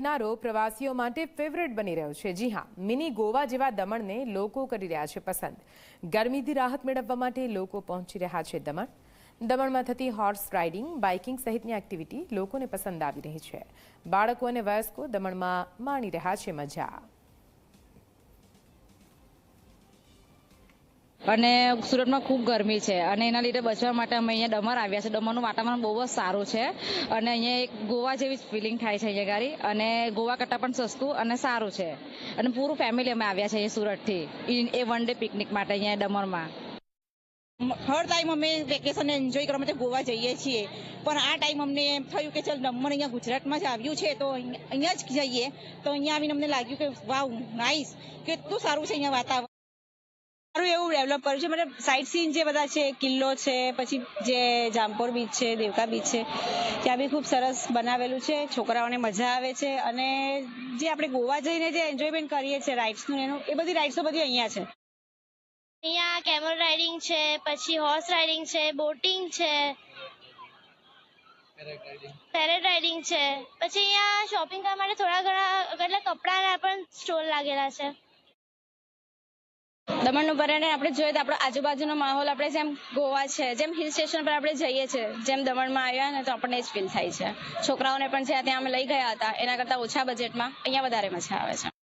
કિનારો પ્રવાસીઓ માટે ફેવરેટ બની રહ્યો છે. જી હા, મિની ગોવા જેવા દમણને લોકો કરી રહ્યા છે પસંદ. ગરમીથી રાહત મેળવવા માટે લોકો પહોંચી રહ્યા છે દમણ. દમણમાં થતી હોર્સ રાઇડિંગ બાઇકિંગ સહિતની એક્ટિવિટી લોકોને પસંદ આવી રહી છે. બાળકો અને વયસ્કો દમણમાં માણી રહ્યા છે મજા. અને સુરતમાં ખૂબ ગરમી છે. અને એના લીધે બચવા માટે અમે અહીંયા ડમર આવ્યા છે. ડમરનું વાતાવરણ બહુ જ સારું છે. અને અહીંયા એક ગોવા જેવી જ ફિલિંગ થાય છે અહીંયા ગાડી. અને ગોવા કરતાં પણ સસ્તું અને સારું છે. અને પૂરું ફેમિલી અમે આવ્યા છે અહીંયા સુરતથી. એ વન ડે પિકનિક માટે અહીંયા ડમરમાં. હર ટાઈમ અમે વેકેશન એન્જોય કરવા માટે ગોવા જઈએ છીએ. પણ આ ટાઈમ અમને એમ થયું કે ચાલ દમણ અહીંયા ગુજરાતમાં જ આવ્યું છે, તો અહીંયા જ જઈએ. તો અહીંયા આવીને અમને લાગ્યું કે, વાવ નાઈસ કેટલું સારું છે અહીંયા વાતાવરણ. સારું એવું ડેવલપ કર્યું છે. મતલબ સાઇટ સીન જે બધા છે કિલ્લો છે પછી જે જામપોર બીચ છે દેવકા બીચ છે ત્યાં બી ખૂબ સરસ બનાવેલું છે. છોકરાઓને મજા આવે છે અને જે આપણે ગોવા જઈને જે એન્જોયમેન્ટ કરીએ છીએ રાઇડ્સનું એનું એ બધી રાઇડ્સો બધી અહીંયા છે. અહીંયા કેમલ રાઇડિંગ છે પછી હોર્સ રાઇડિંગ છે બોટિંગ છે. પેરેડ રાઇડિંગ છે. પછી અહીંયા શોપિંગ કરવા માટે થોડા ઘણા કેટલા કપડાના પણ સ્ટોલ લાગેલા છે. દમણનું પર્યટન આપણે જોઈએ તો આપણો આજુબાજુનો માહોલ આપણે જેમ ગોવા છે, જેમ હિલ સ્ટેશન પર આપણે જઈએ છીએ, જેમ દમણમાં આવ્યા ને તો આપણને જ ફીલ થાય છે. છોકરાઓને પણ જ્યાં ત્યાં અમે લઈ ગયા હતા, એના કરતાં ઓછા બજેટમાં અહીંયા વધારે મજા આવે છે.